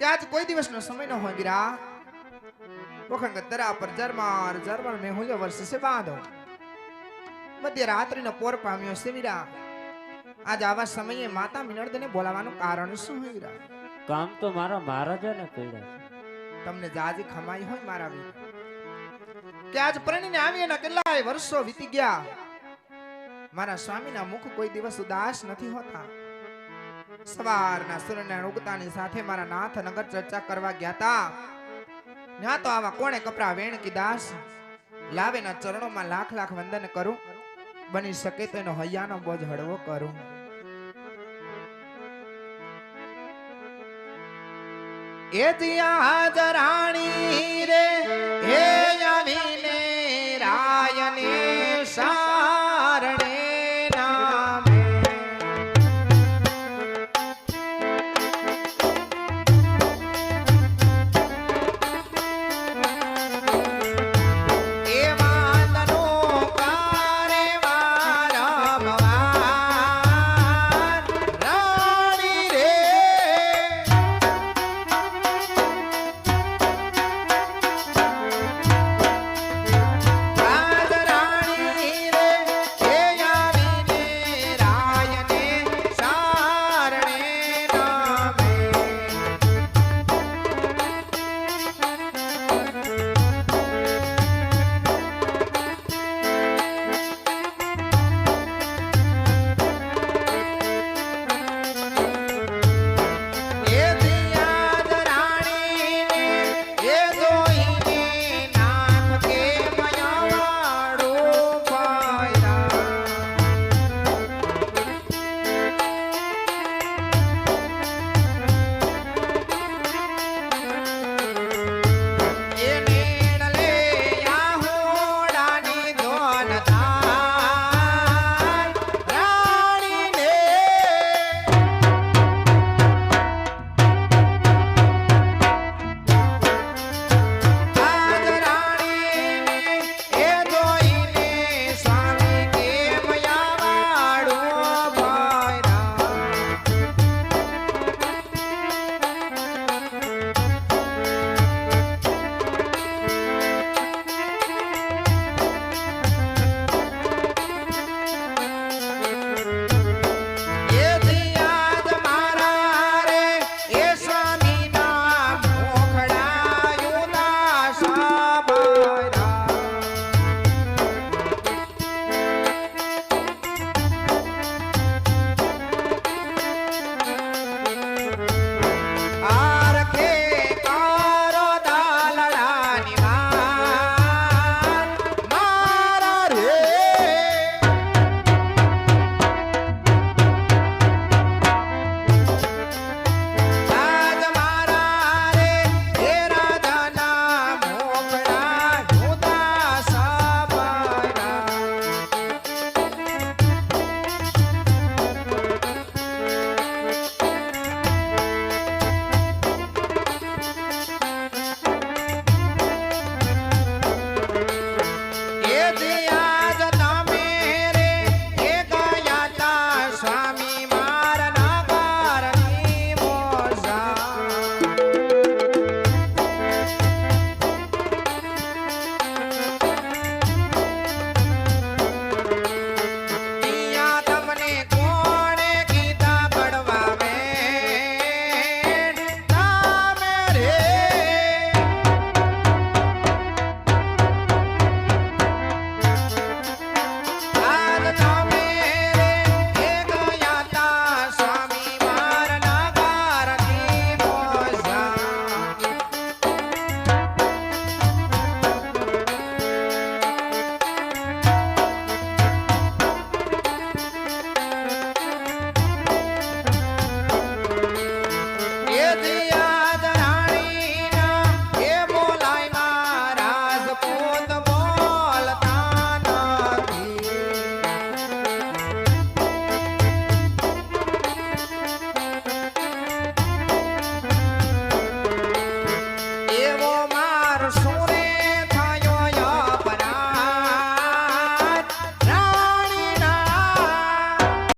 કે જ કોઈ દિવસનો સમય ન હોય ગીરા. વખંગ તરા પર જરમાર જરમાર મેં હુલ્યો વર્ષ સે બાંધો. મધ્ય રાત્રિનો પોર પામ્યો છે વીરા આજ આવા સમયે માતા મિનળદને બોલાવવાનું કારણ શું હોય વીરા કામ તો મારા મહારાજાને છે. તમને જાજી ખમાઈ હોય મારા વીર કે આજ પરણીને આવી એના કેટલાય વર્ષો વીતી ગયા. મારા સ્વામીના મુખ કોઈ દિવસ ઉદાસ નથી હોતા. સવારના સૂર્યનારાયણ ઉગતાની સાથે મારા નાથ નગર ચર્ચા કરવા ગયા તા. ત્યાં તો આવા કોણે કપરા વેણ દાસ લાવેના ચરણોમાં લાખ લાખ વંદન કરું? બની શકે તો એનો હૈયાનો બોજ હળવો કરું. એ ત્યાં રાણી રે હે